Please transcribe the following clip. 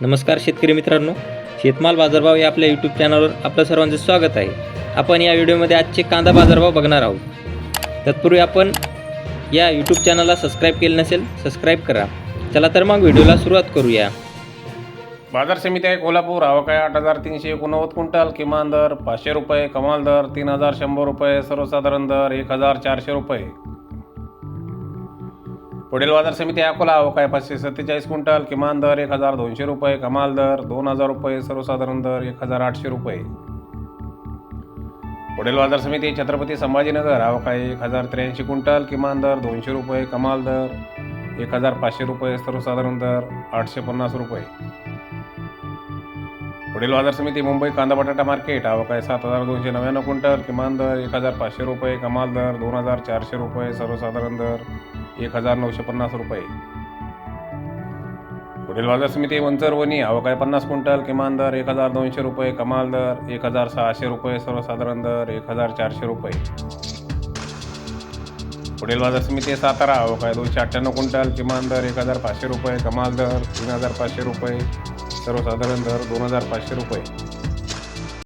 नमस्कार शेतकरी मित्रांनो शेतमाल बाजारभाव या आपल्या यूट्यूब चॅनलवर आपलं सर्वांचं स्वागत आहे. आपण या व्हिडिओमध्ये आजचे कांदा बाजारभाव बघणार आहोत. तत्पूर्वी आपण या यूट्यूब चॅनलला सबस्क्राईब केलं नसेल सबस्क्राईब करा. चला तर मग व्हिडिओला सुरुवात करूया. बाजार समिती आहे कोल्हापूर आवकाय आठ हजार तीनशे एकोणनव्वद क्विंटल किमान दर पाचशे रुपये कमाल दर तीन हजार शंभर रुपये सर्वसाधारण दर एक हजार चारशे रुपये. पुढील बाजार समिती अकोला आवकाय पाचशे सत्तेचाळीस क्विंटल किमान दर एक हजार दोनशे रुपये कमाल दर दोन हजार रुपये सर्वसाधारण दर एक हजार आठशे रुपये. पुढील बाजार समिती छत्रपती संभाजीनगर आवकाय एक हजार त्र्याऐंशी क्विंटल किमान दर दोनशे रुपये कमाल दर एक हजार पाचशे रुपये सर्वसाधारण दर आठशे पन्नास रुपये. पुढील बाजार समिती मुंबई कांदा बटाटा मार्केट आवक सात हजार दोनशे नव्याण्णव क्विंटल किमान दर एक हजार पाचशे रुपये कमाल दर दोन हजार चारशे रुपये सर्वसाधारण दर एक हजार नऊशे पन्नास रुपये. पुढील बाजार समिती वंचरवणी आवक पन्नास क्विंटल किमान दर एक हजार दोनशे रुपये कमाल दर एक हजार सहाशे रुपये सर्वसाधारण दर एक हजार चारशे रुपये. पुढील बाजार समिती आहे सातारा आवक दोनशे अठ्ठ्याण्णव क्विंटल किमान दर एक हजार पाचशे रुपये कमाल दर तीन हजार पाचशे रुपये सर्वसाधारण दर दोन हजार पाचशे रुपये.